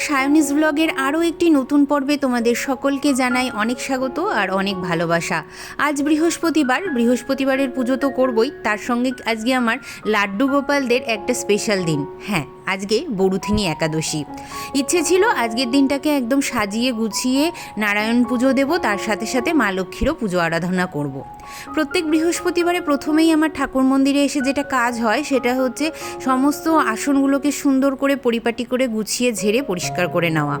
সায়নিস ব্লগের আরও একটি নতুন পর্বে তোমাদের সকলকে জানাই অনেক স্বাগত আর অনেক ভালোবাসা। আজ বৃহস্পতিবার, বৃহস্পতিবারের পুজো তো করবই, তার সঙ্গে আজকে আমার লাড্ডু গোপালদের একটা স্পেশাল দিন। হ্যাঁ আজকে বরুথিনী একাদশী। ইচ্ছে ছিল আজকের দিনটাকে একদম সাজিয়ে গুছিয়ে নারায়ণ পুজো দেব, তার সাথে সাথে মা লক্ষ্মীরও পুজো আরাধনা করব। প্রত্যেক বৃহস্পতিবারে প্রথমেই আমার ঠাকুর মন্দিরে এসে যেটা কাজ হয়, সেটা হচ্ছে সমস্ত আসনগুলোকে সুন্দর করে পরিপাটি করে গুছিয়ে ঝেড়ে পরিষ্কার করে নেওয়া।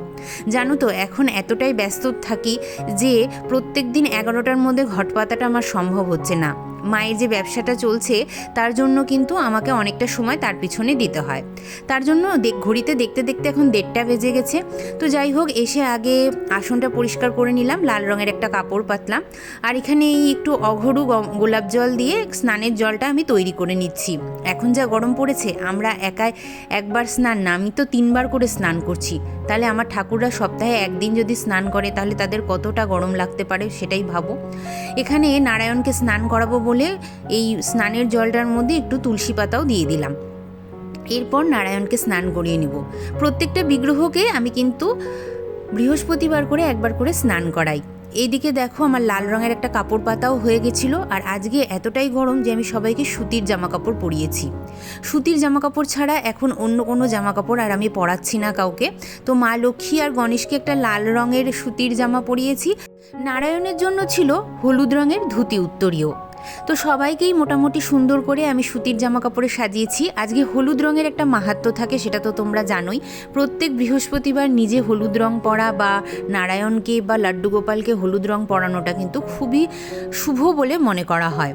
জানো তো, এখন এতটাই ব্যস্ত থাকি যে প্রত্যেক দিন এগারোটার মধ্যে ঘট পাতাটা আমার সম্ভব হচ্ছে না। মায়ের যে ব্যবসাটা চলছে, তার জন্য কিন্তু আমাকে অনেকটা সময় তার পিছনে দিতে হয়। তার জন্য ঘড়িতে দেখতে দেখতে এখন দেড়টা বেজে গেছে। তো যাই হোক, এসে আগে আসনটা পরিষ্কার করে নিলাম, লাল রঙের একটা কাপড় পাতলাম। আর এখানে এই একটু অঘরু গোলাপ জল দিয়ে স্নানের জলটা আমি তৈরি করে নিচ্ছি। এখন যা গরম পড়েছে, আমরা একাই একবার স্নান না, আমি তো তিনবার করে স্নান করছি। তাহলে আমার ঠাকুররা সপ্তাহে একদিন যদি স্নান করে, তাহলে তাদের কতটা গরম লাগতে পারে সেটাই ভাবো। এখানে নারায়ণকে স্নান করাবো বলে এই স্নানের জলটার মধ্যে একটু তুলসী পাতাও দিয়ে দিলাম। এরপর নারায়ণকে স্নান করিয়ে নিব। প্রত্যেকটা বিগ্রহকে আমি কিন্তু বৃহস্পতিবার করে একবার করে স্নান করাই। এইদিকে দেখো আমার লাল রঙের একটা কাপড় পাতাও হয়ে গেছিল আর আজকে এতটাই গরম যে আমি সবাইকে সুতির জামা কাপড় পরিয়েছি। সুতির জামা কাপড় ছাড়া এখন অন্য কোনো জামা কাপড় আর আমি পরাচ্ছি না কাউকে। তো মা লক্ষ্মী আর গণেশকে একটা লাল রঙের সুতির জামা পরিয়েছি। নারায়ণের জন্য ছিল হলুদ রঙের ধুতি উত্তরীয়। তো সবাইকেই মোটামুটি সুন্দর করে আমি সুতির জামা কাপড়ে সাজিয়েছি। আজকে হলুদ রঙের একটা মাহাত্ম্য থাকে, সেটা তো তোমরা জানোই। প্রত্যেক বৃহস্পতিবার নিজে হলুদ রং পরা বা নারায়ণকে বা লাড্ডু গোপালকে হলুদ রং পরানোটা কিন্তু খুবই শুভ বলে মনে করা হয়।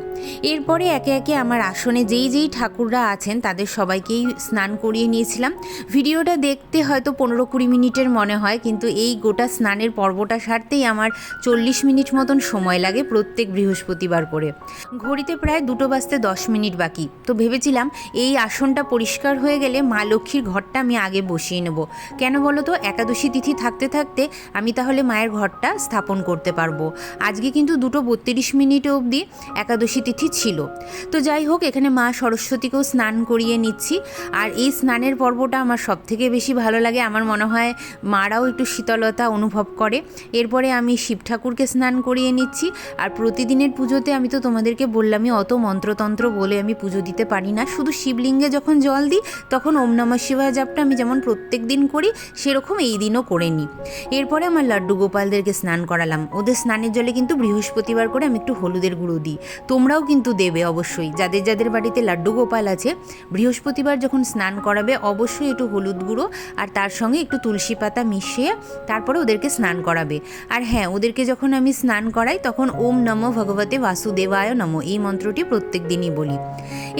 এরপরে একে একে আমার আসনে যেই যেই ঠাকুররা আছেন, তাদের সবাইকেই স্নান করিয়ে নিয়েছিলাম। ভিডিওটা দেখতে হয়তো পনেরো কুড়ি মিনিটের মনে হয়, কিন্তু এই গোটা স্নানের পর্বটা সারতেই আমার চল্লিশ মিনিট মতন সময় লাগে প্রত্যেক বৃহস্পতিবার করে। ঘড়িতে প্রায় দুটো বাজতে দশ মিনিট বাকি। তো ভেবেছিলাম এই আসনটা পরিষ্কার হয়ে গেলে মা লক্ষ্মীর ঘরটা আমি আগে বসিয়ে নেব। কেন বলো তো, একাদশী তিথি থাকতে থাকতে আমি তাহলে মায়ের ঘরটা স্থাপন করতে পারব। আজকে কিন্তু দুটো বত্রিশ মিনিট অবধি একাদশী তিথি ছিল। তো যাই হোক, এখানে মা সরস্বতীকেও স্নান করিয়ে নিচ্ছি। আর এই স্নানের পর্বটা আমার সব থেকে বেশি ভালো লাগে। আমার মনে হয় মারাও একটু শীতলতা অনুভব করে। এরপরে আমি শিব ঠাকুরকে স্নান করিয়ে নিচ্ছি। আর প্রতিদিনের পুজোতে আমি তো তোমাদেরকে বললামই অত মন্ত্রতন্ত্র বলে আমি পুজো দিতে পারি না। শুধু শিবলিঙ্গে যখন জল দিই, তখন ওম নমঃ শিবায় জাপটা আমি যেমন প্রত্যেক দিন করি, সেরকম এই দিনও করে নিই। এরপরে আমার লাড্ডু গোপালদেরকে স্নান করালাম। ওদের স্নানের জলে কিন্তু বৃহস্পতিবার করে আমি একটু হলুদের গুঁড়ো দিই। তোমরাও কিন্তু দেবে অবশ্যই। যাদের যাদের বাড়িতে লাড্ডু গোপাল আছে, বৃহস্পতিবার যখন স্নান করাবে, অবশ্যই একটু হলুদ গুঁড়ো আর তার সঙ্গে একটু তুলসী পাতা মিশিয়ে তারপরে ওদেরকে স্নান করাবে। আর হ্যাঁ ওদেরকে যখন আমি স্নান করাই, তখন ওম নম ভগবতে বাসুদেবায় নম, এই মন্ত্রটি প্রত্যেক দিনই বলি।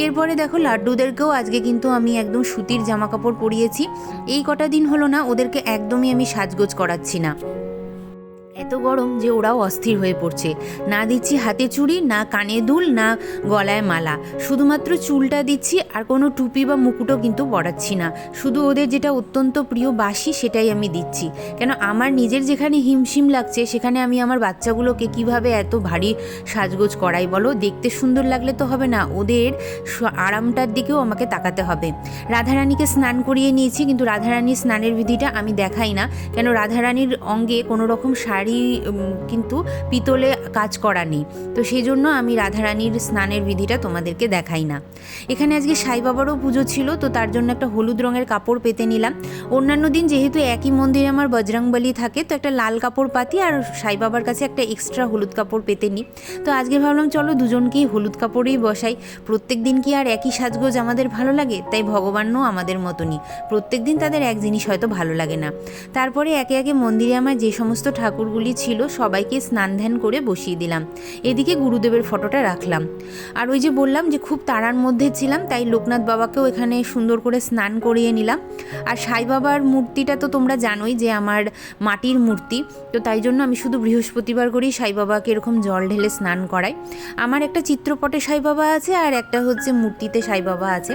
এরপরে দেখো, লাড্ডুদেরকেও আজকে কিন্তু আমি একদম সুতির জামা কাপড় পরিয়েছি। এই কটা দিন হলো না, ওদেরকে একদমই আমি সাজগোজ করাচ্ছি না। এত গরম যে ওরাও অস্থির হয়ে পড়ছে। না দিচ্ছি হাতে চুড়ি, না কানে দুল, না গলায় মালা। শুধুমাত্র চুলটা দিচ্ছি আর কোনো টুপি বা মুকুটও কিন্তু পরাচ্ছি না। শুধু ওদের যেটা অত্যন্ত প্রিয় বাসি সেটাই আমি দিচ্ছি। কেন আমার নিজের যেখানে হিমশিম লাগছে, সেখানে আমি আমার বাচ্চাগুলোকে কীভাবে এত ভারী সাজগোজ করাই বলো? দেখতে সুন্দর লাগলে তো হবে না। ওদের আরামটার দিকেও আমাকে তাকাতে হবে। রাধারানীকে স্নান করিয়ে নিয়েছি, কিন্তু রাধারানীর স্নানের বিধিটা আমি দেখাই না। কেন রাধারানীর অঙ্গে কোনো রকম শাড়ি উম, কিন্তু পিতলে কাজ করা নেই। তো সেই জন্য আমি রাধারানীর স্নানের বিধিটা তোমাদেরকে দেখাই না। এখানে আজকে সাই বাবারও পুজো ছিল তো তার জন্য একটা হলুদ রঙের কাপড় পেতে নিলাম। অন্যান্য দিন যেহেতু একই মন্দিরে আমার বজরংবলী থাকে তো একটা লাল কাপড় পাতি আর সাই বাবার কাছে একটা এক্সট্রা হলুদ কাপড় পেতে নিই। তো আজকে ভাবলাম চলো দুজনকেই হলুদ কাপড়েই বসাই। প্রত্যেক দিন কি আর একই সাজগোজ আমাদের ভালো লাগে? তাই ভগবানও আমাদের মতনই। প্রত্যেক দিন তাদের এক জিনিস হয়তো ভালো লাগে না। তারপরে একে একে মন্দিরে আমার যে সমস্ত ঠাকুরগুলি ছিল সবাইকে স্নান ধ্যান করে বসিয়ে দিলাম। এদিকে গুরুদেবের ফটোটা রাখলাম। আর ওই যে বললাম যে খুব তাড়ার মধ্যে ছিলাম, তাই লোকনাথ বাবাকেও এখানে সুন্দর করে স্নান করিয়ে নিলাম। আর সাই বাবার মূর্তিটা তো তোমরা জানোই যে আমার মাটির মূর্তি, তো তাই জন্য আমি শুধু বৃহস্পতিবার করেই সাই বাবাকে এরকম জল ঢেলে স্নান করাই। আমার একটা চিত্রপটে সাই বাবা আছে আর একটা হচ্ছে মূর্তিতে সাই বাবা আছে।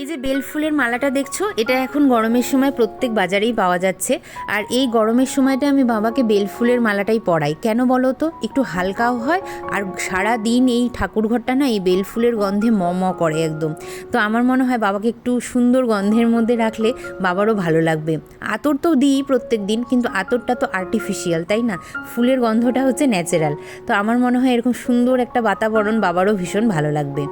এই যে বেল ফুলের মালাটা দেখছ, এটা এখন গরমের সময় প্রত্যেক বাজারেই পাওয়া যাচ্ছে। আর এই গরমের সময়টা আমি বাবাকে বেল ফুলের মালাটাই পরাই। কেন বলো তো? একটু হালকাও হয়, আর সারা দিন এই ঠাকুরঘরটা না এই বেল ফুলের গন্ধে ম ম করে একদম। তো আমার মনে হয় বাবাকে একটু সুন্দর গন্ধের মধ্যে রাখলে বাবারও ভালো লাগবে। আতর তো দিই প্রত্যেক দিন, কিন্তু আতরটা তো আর্টিফিশিয়াল তাই না? ফুলের গন্ধটা হচ্ছে ন্যাচারাল তো আমার মনে হয় এরকম সুন্দর একটা বাতাবরণ বাবারও ভীষণ ভালো লাগবে।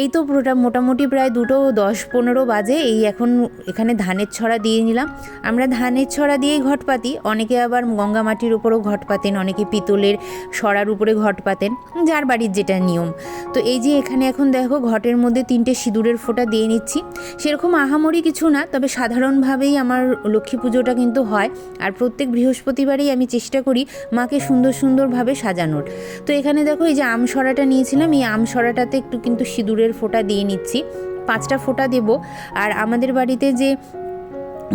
এই তো মোটামুটি প্রায় দুটো দশ পনেরো বাজে, এই এখন এখানে ধানের ছড়া দিয়ে নিলাম। আমরা ধানের ছড়া দিয়েই ঘট পাতি। অনেকে আবার গঙ্গা মাটির উপরেও ঘট পাতেন, অনেকে পিতলের সরার উপরে ঘট পাতেন, যার বাড়ির যেটা নিয়ম। তো এই যে এখানে এখন দেখো ঘটের মধ্যে তিনটে সিঁদুরের ফোঁটা দিয়ে নিচ্ছি। সেরকম আহামরি কিছু না, তবে সাধারণভাবেই আমার লক্ষ্মী পুজোটা কিন্তু হয়। আর প্রত্যেক বৃহস্পতিবারেই আমি চেষ্টা করি মাকে সুন্দর সুন্দরভাবে সাজানোর। তো এখানে দেখো এই যে আম সরাটা নিয়েছিলাম, এই আম সরাটাতে একটু কিন্তু সিঁদুরের ফোঁটা দিয়ে নিচ্ছি। পাঁচটা ফোঁটা দেব। আর আমাদের বাড়িতে যে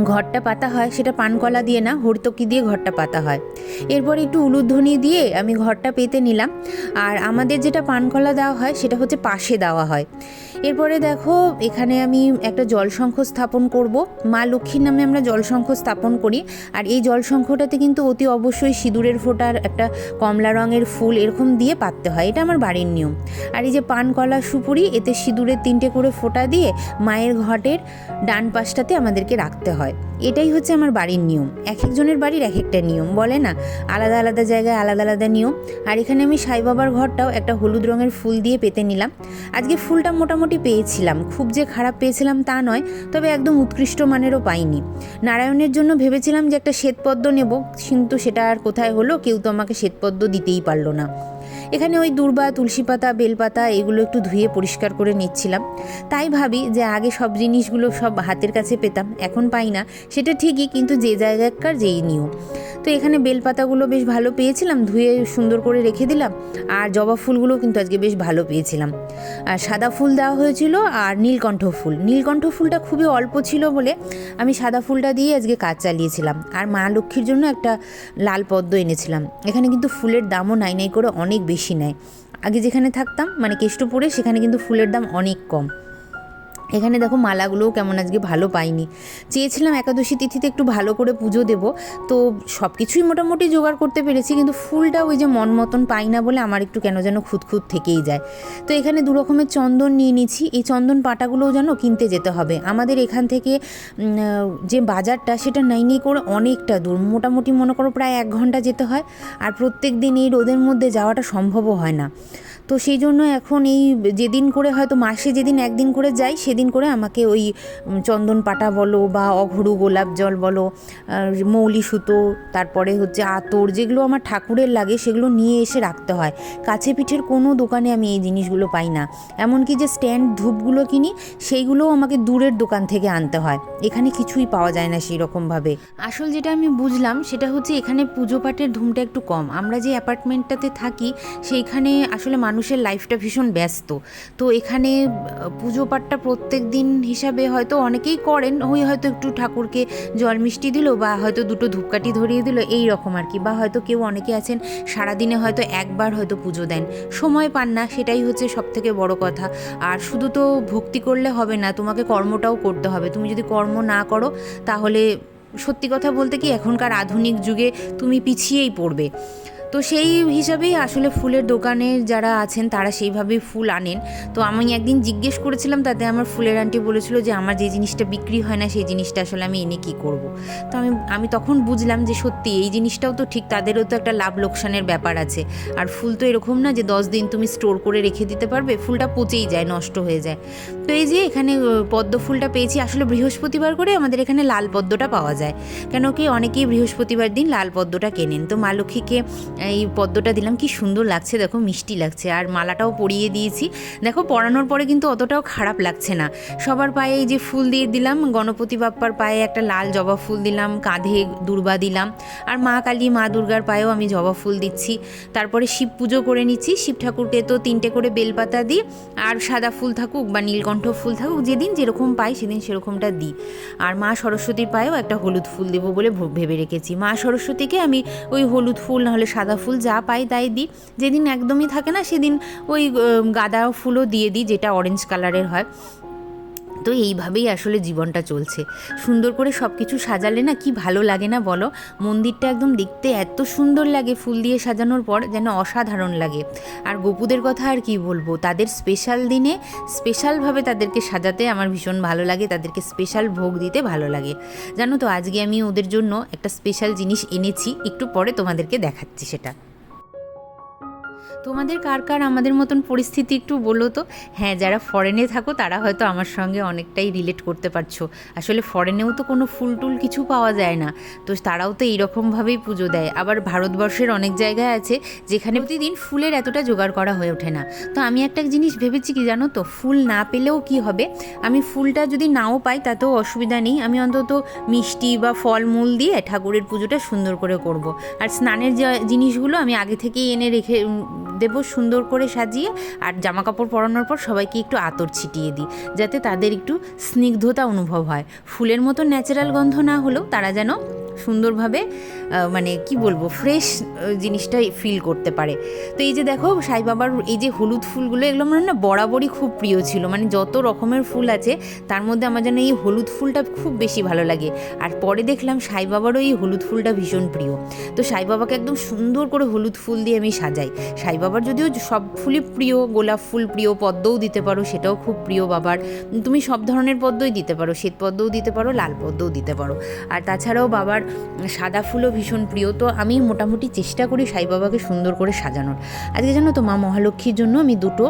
ঘরটা পাতা হয়, সেটা পানকলা দিয়ে না, হরতকি দিয়ে ঘরটা পাতা হয়। এরপর একটু উলুধ্বনি দিয়ে আমি ঘরটা পেতে নিলাম। আর আমাদের যেটা পানকলা দেওয়া হয়, সেটা হচ্ছে পাশে দেওয়া হয়। এরপরে দেখো, এখানে আমি একটা জলশঙ্খ স্থাপন করব। মা লক্ষ্মীর নামে আমরা জলশঙ্খ স্থাপন করি। আর এই জলশঙ্খটাতে কিন্তু অতি অবশ্যই সিঁদুরের ফোঁটার একটা কমলা রঙের ফুল এরকম দিয়ে পাততে হয়। এটা আমার বাড়ির নিয়ম। আর এই যে পান, কলা, সুপুরি, এতে সিঁদুরের তিনটে করে ফোঁটা দিয়ে মায়ের ঘটের ডান পাশটাতে আমাদেরকে রাখতে হয়। এটাই হচ্ছে আমার বাড়ির নিয়ম। এক একজনের বাড়ির এক একটা নিয়ম, বলে না? আলাদা আলাদা জায়গায় আলাদা আলাদা নিয়ম। আর এখানে আমি সাই বাবার ঘরটাও একটা হলুদ রঙের ফুল দিয়ে পেতে নিলাম। আজকে ফুলটা মোটামুটি পেয়েছিলাম। খুব যে খারাপ পেয়েছিলাম তা নয়, তবে একদম উৎকৃষ্ট মানেরও পাইনি। নারায়ণের জন্য ভেবেছিলাম যে একটা শ্বেতপদ্ম নেব, কিন্তু সেটা আর কোথায় হলো কেউ তো আমাকে শ্বেতপদ্ম দিতেই পারল না। এখানে ওই দূর্বা তুলসী পাতা বেলপাতা এগুলো একটু ধুয়ে পরিষ্কার করে নিচ্ছিলাম। তাই ভাবি যে আগে সব জিনিসগুলো সব হাতের কাছে পেতাম, এখন পাই না। সেটা ঠিকই, কিন্তু যে জায়গাকার যেই নিয়ম। তো এখানে বেলপাতাগুলো বেশ ভালো পেয়েছিলাম, ধুয়ে সুন্দর করে রেখে দিলাম, আর জবা ফুলগুলো কিন্তু আজকে বেশ ভালো পেয়েছিলাম। আর সাদা ফুল দেওয়া হয়েছিল আর নীলকণ্ঠ ফুল। নীলকণ্ঠ ফুলটা খুবই অল্প ছিল বলে আমি সাদা ফুলটা দিয়ে আজকে কাজ চালিয়েছিলাম। আর মা লক্ষ্মীর জন্য একটা লাল পদ্ম এনেছিলাম। এখানে কিন্তু ফুলের দামও নাই নাই করে অনেক বেশি নেয়। আগে যেখানে থাকতাম মানে কেষ্টপুরে সেখানে কিন্তু ফুলের দাম অনেক কম। এখানে দেখো মালাগুলোও কেমন আজকে ভালো পাইনি। চেয়েছিলাম একাদশী তিথিতে একটু ভালো করে পুজো দেব। তো সব কিছুই মোটামুটি জোগাড় করতে পেরেছি, কিন্তু ফুলটা ওই যে মন মতন পাই না বলে আমার একটু কেন যেন খুঁতখুত থেকেই যায়। তো এখানে দু রকমের চন্দন নিয়ে নিচ্ছি। এই চন্দন পাটাগুলোও যেন কিনতে যেতে হবে। আমাদের এখান থেকে যে বাজারটা সেটা নাই নেই করে অনেকটা দূর। মোটামুটি মনে করো প্রায় এক ঘণ্টা যেতে হয়। আর প্রত্যেক দিন এই রোদের মধ্যে যাওয়াটা সম্ভবও হয় না। তো সেই জন্য এখন এই যেদিন করে হয়তো মাসে যেদিন একদিন করে যাই, সেদিন করে আমাকে ওই চন্দন পাটা বলো বা অঘরু গোলাপ জল বলো মৌলি সুতো, তারপরে হচ্ছে আতর যেগুলো আমার ঠাকুরের লাগে সেগুলো নিয়ে এসে রাখতে হয়। কাছে পিঠের কোনো দোকানে আমি এই জিনিসগুলো পাই না। এমনকি যে স্ট্যান্ড ধূপগুলো কিনি, সেইগুলোও আমাকে দূরের দোকান থেকে আনতে হয়। এখানে কিছুই পাওয়া যায় না সেই রকমভাবে আসল যেটা আমি বুঝলাম, সেটা হচ্ছে এখানে পুজো পাঠের ধুমটা একটু কম। আমরা যে অ্যাপার্টমেন্টটাতে থাকি, সেইখানে আসলে মানুষের লাইফটা ভীষণ ব্যস্ত। তো এখানে পুজো পাঠটা প্রত্যেক দিন হিসাবে হয়তো অনেকেই করেন, ওই হয়তো একটু ঠাকুরকে জল মিষ্টি দিল বা হয়তো দুটো ধূপকাঠি ধরিয়ে দিল, এই রকম আর কি। বা হয়তো কেউ অনেকে আছেন, সারাদিনে হয়তো একবার হয়তো পুজো দেন। সময় পান না, সেটাই হচ্ছে সব থেকে বড় কথা। আর শুধু তো ভক্তি করলে হবে না, তোমাকে কর্মটাও করতে হবে। তুমি যদি কর্ম না করো, তাহলে সত্যি কথা বলতে কি, এখনকার আধুনিক যুগে তুমি পিছিয়েই পড়বে। তো সেই হিসাবেই আসলে ফুলের দোকানে যারা আছেন, তারা সেইভাবেই ফুল আনেন। তো আমি একদিন জিজ্ঞেস করেছিলাম, তাতে আমার ফুলের আন্টি বলেছিল যে, আমার যে জিনিসটা বিক্রি হয় না, সেই জিনিসটা আসলে আমি এনে কী করব। তো আমি আমি তখন বুঝলাম যে, সত্যি, এই জিনিসটাও তো ঠিক, তাদেরও তো একটা লাভ লোকসানের ব্যাপার আছে। আর ফুল তো এরকম না যে, দশ দিন তুমি স্টোর করে রেখে দিতে পারবে, ফুলটা পচেই যায়, নষ্ট হয়ে যায়। তো এই যে, এখানে পদ্ম ফুলটা পেয়েছি, আসলে বৃহস্পতিবার করে আমাদের এখানে লাল পদ্মটা পাওয়া যায়। কেন কি, অনেকেই বৃহস্পতিবার দিন লাল পদ্মটা কেনেন। তো মা লক্ষ্মীকে এই পদ্মটা দিলাম, কি সুন্দর লাগছে, দেখো মিষ্টি লাগছে। আর মালাটাও পরিয়ে দিয়েছি। দেখো, পরানোর পরে কিন্তু অতটাও খারাপ লাগছে না। সবার পায়ে এই যে ফুল দিয়ে দিলাম, গণপতি বাপ্পার পায়ে একটা লাল জবা ফুল দিলাম, কাঁধে দুর্বা দিলাম। আর মা কালী, মা দুর্গার পায়েও আমি জবা ফুল দিচ্ছি। তারপরে শিব পুজো করে নিচ্ছি। শিব ঠাকুরকে তো তিনটে করে বেলপাতা দিই। আর সাদা ফুল থাকুক বা নীলকণ্ঠ ফুল থাকুক, যেদিন যেরকম পাই সেদিন সেরকমটা দিই। আর মা সরস্বতীর পায়েও একটা হলুদ ফুল দেবো বলে ভেবে রেখেছি। মা সরস্বতীকে আমি ওই হলুদ ফুল, নাহলে সাদা ফুল যা পাই তাই দিই। যেদিন একদমই থাকে না, সেদিন ওই গাঁদা ফুলও দিয়ে দিই, যেটা অরেঞ্জ কালারের হয়। তো এইভাবেই আসলে জীবনটা চলছে। সুন্দর করে সব কিছু সাজালে না কি ভালো লাগে না বলো? মন্দিরটা একদম দেখতে এত সুন্দর লাগে, ফুল দিয়ে সাজানোর পর যেন অসাধারণ লাগে। আর গোপুদের কথা আর কি বলব? তাদের স্পেশাল দিনে স্পেশালভাবে তাদেরকে সাজাতে আমার ভীষণ ভালো লাগে, তাদেরকে স্পেশাল ভোগ দিতে ভালো লাগে। জানো তো, আজকে আমি ওদের জন্য একটা স্পেশাল জিনিস এনেছি, একটু পরে তোমাদেরকে দেখাচ্ছি সেটা। তোমাদের কার কার আমাদের মতন পরিস্থিতি একটু বলো তো? হ্যাঁ যারা ফরেনে থাকো, তারা হয়তো আমার সঙ্গে অনেকটাই রিলেট করতে পারছ। আসলে ফরেনেও তো কোনো ফুল টুল কিছু পাওয়া যায় না। তো তারাও তো এইরকমভাবেই পুজো দেয়। আবার ভারতবর্ষের অনেক জায়গায় আছে যেখানে প্রতিদিন ফুলের এতটা জোগাড় করা হয়ে ওঠে না। তো আমি একটা জিনিস ভেবেছি কি জানো তো? ফুল না পেলেও কি হবে? আমি ফুলটা যদি নাও পাই, তাতেও অসুবিধা নেই। আমি অন্তত মিষ্টি বা ফলমূল দিয়ে ঠাকুরের পুজোটা সুন্দর করে করব। আর স্নানের জিনিসগুলো আমি আগে থেকেই এনে রেখে দেবো সুন্দর করে সাজিয়ে আর জামা কাপড় পরানোর পর সবাইকে একটু আতর ছিটিয়ে দিই, যাতে তাদের একটু স্নিগ্ধতা অনুভব হয়। ফুলের মতো ন্যাচারাল গন্ধ না হলেও তারা যেন সুন্দরভাবে মানে কি বলব ফ্রেশ জিনিসটা ফিল করতে পারে। তো এই যে দেখো, সাই বাবার এই যে হলুদ ফুলগুলো, এগুলো আমার না বরাবরই খুব প্রিয় ছিল। মানে যত রকমের ফুল আছে, তার মধ্যে আমার যেন এই হলুদ ফুলটা খুব বেশি ভালো লাগে। আর পরে দেখলাম সাই বাবারও এই হলুদ ফুলটা ভীষণ প্রিয়। তো সাই বাবাকে একদম সুন্দর করে হলুদ ফুল দিয়ে আমি সাজাই। সাই বাবার যদিও সব ফুলই প্রিয়, গোলাপ ফুল প্রিয়, পদ্মও দিতে পারো, সেটাও খুব প্রিয় বাবার। তুমি সব ধরনের পদ্মই দিতে পারো, শ্বেত পদ্মও দিতে পারো, লাল পদ্মও দিতে পারো। আর তাছাড়াও বাবার সাদা ফুলও ভীষণ প্রিয়। তো আমি মোটামুটি চেষ্টা করি সাই বাবাকে সুন্দর করে সাজানোর। আজকে জানো তো মা মহালক্ষ্মীর জন্য আমি দুটো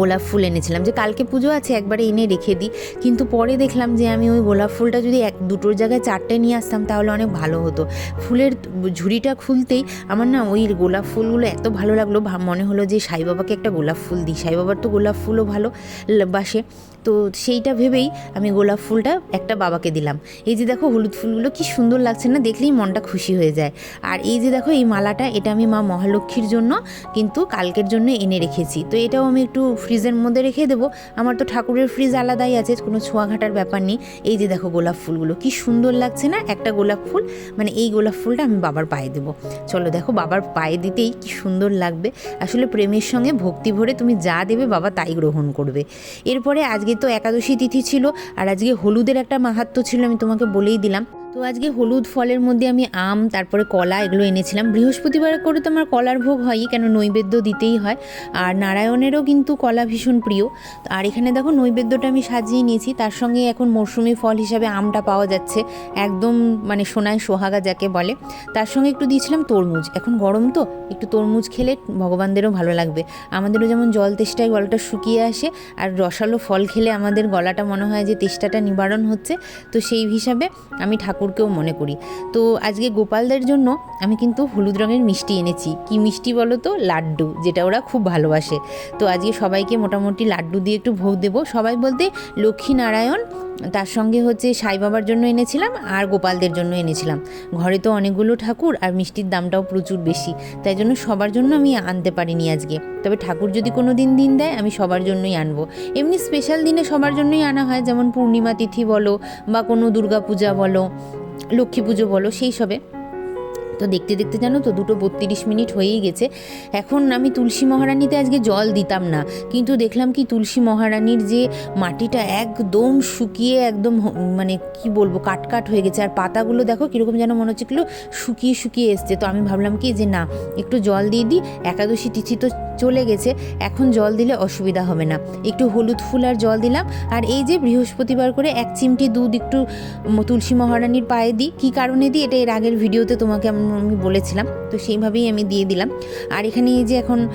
গোলাপ ফুল এনেছিলাম যে কালকে পুজো আছে, একবারে এনে রেখে দিই। কিন্তু পরে দেখলাম যে আমি ওই গোলাপ ফুলটা যদি এক, দুটোর জায়গায় চারটে নিয়ে আসতাম তাহলে অনেক ভালো হতো। ফুলের ঝুড়িটা খুলতেই আমার না ওই গোলাপ ফুলগুলো এত ভালো লাগল মনে হলো যে সাই বাবাকে একটা গোলাপ ফুল দিই। সাই বাবার তো গোলাপ ফুলও ভালো বাসে। তো সেইটা ভেবেই আমি গোলাপ ফুলটা একটা বাবাকে দিলাম। এই যে দেখো হলুদ ফুলগুলো কি সুন্দর লাগছে না, দেখলেই মনটা খুশি হয়ে যায়। আর এই যে দেখো এই মালাটা, এটা আমি মা মহালক্ষ্মীর জন্য কিন্তু কালকের জন্য এনে রেখেছি। তো এটাও আমি একটু ফ্রিজের মধ্যে রেখে দেবো। আমার তো ঠাকুরের ফ্রিজ আলাদাই আছে, কোনো ছোঁয়া ঘাটার ব্যাপার নেই। এই যে দেখো গোলাপ ফুলগুলো, কি সুন্দর লাগছে না? একটা গোলাপ ফুল মানে এই গোলাপ ফুলটা আমি বাবার পায়ে দেবো। চলো দেখো বাবার পায়ে দিতেই কি সুন্দর লাগবে। আসলে প্রেমের সঙ্গে ভক্তি ভরে তুমি যা দেবে বাবা তাই গ্রহণ করবে। এরপরে আজকে তো একাদশী তিথি ছিল, আর আজকে হলুদের একটা মাহাত্ম ছিল, আমি তোমাকে বলেই দিলাম। তো আজকে হলুদ ফলের মধ্যে আমি আম, তারপরে কলা এগুলো এনেছিলাম। বৃহস্পতিবার করে তো আমার কলার ভোগ হয়ই, কেন নৈবেদ্য দিতেই হয়। আর নারায়ণেরও কিন্তু কলা ভীষণ প্রিয়। আর এখানে দেখো নৈবেদ্যটা আমি সাজিয়ে নিয়েছি, তার সঙ্গে এখন মরশুমি ফল হিসাবে আমটা পাওয়া যাচ্ছে, একদম মানে সোনায় সোহাগা যাকে বলে। তার সঙ্গে একটু দিয়েছিলাম তরমুজ, এখন গরম তো, একটু তরমুজ খেলে ভগবানদেরও ভালো লাগবে। আমাদেরও যেমন জল তেষ্টায় গলাটা শুকিয়ে আসে, আর রসালো ফল খেলে আমাদের গলাটা মনে হয় যে তেষ্টাটা নিবারণ হচ্ছে। তো সেই হিসাবে আমি ঠাকুরকেও মনে করি। তো আজকে গোপালদের জন্য আমি কিন্তু হলুদ রঙের মিষ্টি এনেছি। কি মিষ্টি বলো তো? লাড্ডু, যেটা ওরা খুব ভালোবাসে। তো আজকে সবাইকে মোটামুটি লাড্ডু দিয়ে একটু ভোগ দেবো। সবাই বলতে লক্ষ্মী নারায়ণ তার সঙ্গে হচ্ছে সাই বাবার জন্য এনেছিলাম আর গোপালদের জন্য এনেছিলাম। ঘরে তো অনেকগুলো ঠাকুর আর মিষ্টির দামটাও প্রচুর বেশি, তাই জন্য সবার জন্য আমি আনতে পারিনি আজকে। তবে ঠাকুর যদি কোনো দিন দিন দেয়, আমি সবার জন্যই আনব। এমনি স্পেশাল দিনে সবার জন্যই আনা হয়, যেমন পূর্ণিমা তিথি বলো বা কোনো দুর্গা পূজা বলো, লক্ষ্মী পুজো বলো, সেই সবে। তো দেখতে দেখতে জানো তো দুটো বত্রিশ মিনিট হয়েই গেছে। এখন আমি তুলসী মহারানীতে আজকে জল দিতাম না। কিন্তু দেখলাম কি তুলসী মহারানীর যে মাটিটা একদম শুকিয়ে একদম মানে কি বলব, কাটকাট হয়ে গেছে। আর পাতাগুলো দেখো কীরকম যেন মনে হচ্ছে শুকিয়ে শুকিয়ে এসছে। তো আমি ভাবলাম কি যে না, একটু জল দিয়ে দিই, একাদশী তিথি তো চলে গেছে, এখন জল দিলে অসুবিধা হবে না। একটু হলুদ ফুল আর জল দিলাম। আর এই যে বৃহস্পতিবার করে এক চিমটি দুধ একটু তুলসী মহারানীর পায়ে দিই। কী কারণে দিই? এটা এর আগের ভিডিওতে তোমাকে আম- বলেছিলাম, তো সেইভাবেই আমি দিয়ে দিলাম। আর এখানে এই যে এখন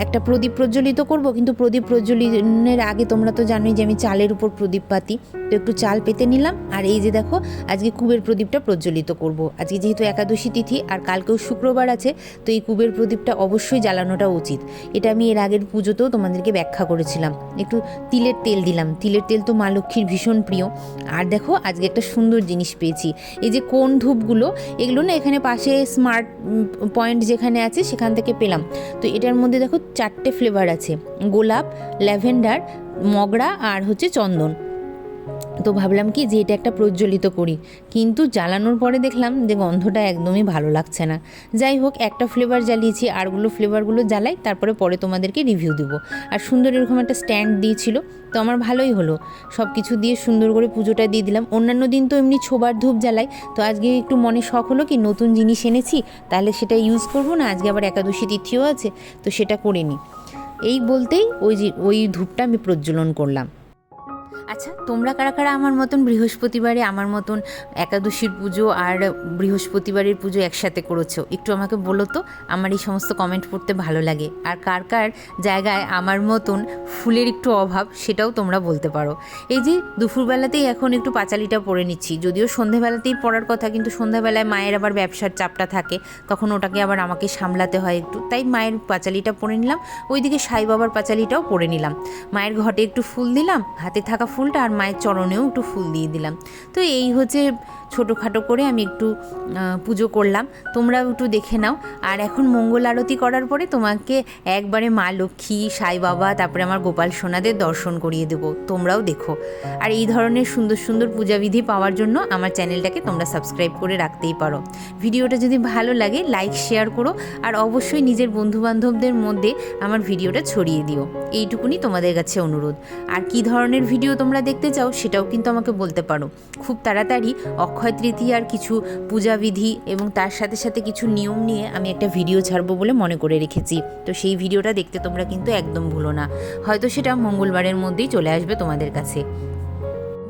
একটা প্রদীপ প্রজ্বলিত করব, কিন্তু প্রদীপ প্রজ্বলনের আগে তোমরা তো জানোই যে আমি চালের উপর প্রদীপ পাতি, তো একটু চাল পেতে নিলাম। আর এই যে দেখো, আজকে কুবের প্রদীপটা প্রজ্বলিত করব। আজকে যেহেতু একাদশী তিথি, আর কালকেও শুক্রবার আছে, তো এই কুবের প্রদীপটা অবশ্যই জ্বালানোটা উচিত। এটা আমি এর আগের পুজোতেও তোমাদেরকে ব্যাখ্যা করেছিলাম। একটু তিলের তেল দিলাম। তিলের তেল তো মা লক্ষ্মীর ভীষণ প্রিয়। আর দেখো, আজকে একটা সুন্দর জিনিস পেয়েছি। এই যে কোন ধূপগুলো, এগুলো না এখানে পাশে স্মার্ট পয়েন্ট যেখানে আছে সেখান থেকে পেলাম। তো এটার মধ্যে দেখো চারটে ফ্লেভার আছে। গোলাপ, ল্যাভেন্ডার, মগরা আর হচ্ছে চন্দন। তো ভাবলাম কি যে এটা একটা প্রজ্বলিত করি। কিন্তু জ্বালানোর পরে দেখলাম যে গন্ধটা একদমই ভালো লাগছে না। যাই হোক, একটা ফ্লেভার জ্বালিয়েছি, আরগুলো ফ্লেভারগুলো জ্বালাই, তারপরে পরে তোমাদেরকে রিভিউ দেবো। আর সুন্দর এরকম একটা স্ট্যান্ড দিয়েছিল, তো আমার ভালোই হলো। সব কিছু দিয়ে সুন্দর করে পুজোটা দিয়ে দিলাম। অন্যান্য দিন তো এমনি ছোবার ধূপ জ্বালাই, তো আজকে একটু মনে শখ হলো কি নতুন জিনিস এনেছি, তাহলে সেটা ইউজ করব না, আজকে আবার একাদশী তিথিও আছে, তো সেটা করে নিই এই বলতেই ওই যে, ওই ধূপটা আমি প্রজ্বলন করলাম। আচ্ছা তোমরা কারা কারা আমার মতন বৃহস্পতিবারে আমার মতন একাদশীর পুজো আর বৃহস্পতিবারের পুজো একসাথে করেছ? একটু আমাকে বলো তো, আমার এই সমস্ত কমেন্ট পড়তে ভালো লাগে। আর কার কার জায়গায় আমার মতন ফুলের একটু অভাব সেটাও তোমরা বলতে পারো। এই যে দুপুরবেলাতেই এখন একটু পাঁচালিটা পরে নিচ্ছি, যদিও সন্ধেবেলাতেই পড়ার কথা, কিন্তু সন্ধ্যাবেলায় মায়ের আবার ব্যবসার চাপটা থাকে, তখন ওটাকে আবার আমাকে সামলাতে হয় একটু। তাই মায়ের পাঁচালিটা পরে নিলাম, ওইদিকে সাই বাবার পাঁচালিটাও পরে নিলাম। মায়ের ঘটে একটু ফুল দিলাম, হাতে থাকা ফুলটা আর মায়ের চরণেও একটু ফুল দিয়ে দিলাম। তো এই হচ্ছে ছোটোখাটো করে আমি একটু পুজো করলাম। তোমরাও একটু দেখে নাও। আর এখন মঙ্গল আরতি করার পরে তোমাকে একবারে মা লক্ষ্মী, সাই বাবা, তারপরে আমার গোপাল সোনাদের দর্শন করিয়ে দেবো। তোমরাও দেখো। আর এই ধরনের সুন্দর সুন্দর পূজাবিধি পাওয়ার জন্য আমার চ্যানেলটাকে তোমরা সাবস্ক্রাইব করে রাখতেই পারো। ভিডিওটা যদি ভালো লাগে, লাইক, শেয়ার করো। আর অবশ্যই নিজের বন্ধুবান্ধবদের মধ্যে আমার ভিডিওটা ছড়িয়ে দিও। এইটুকুনি তোমাদের কাছে অনুরোধ। আর কি ধরনের ভিডিও তোমরা দেখতে চাও, সেটাও কিন্তু আমাকে বলতে পারো। খুব তাড়াতাড়ি অক্ষয় তৃতীয়ার কিছু পূজাবিধি এবং তার সাথে সাথে কিছু নিয়ম নিয়ে আমি একটা ভিডিও ছাড়বো বলে মনে করে রেখেছি। তো সেই ভিডিওটা দেখতে তোমরা কিন্তু একদম ভুলো না। হয়তো সেটা মঙ্গলবারের মধ্যেই চলে আসবে তোমাদের কাছে।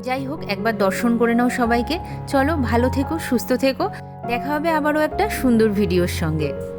যাই হোক, একবার দর্শন করে নাও সবাইকে। চলো, ভালো থেকো, সুস্থ থেকো। দেখা হবে আবারও একটা সুন্দর ভিডিওর সঙ্গে।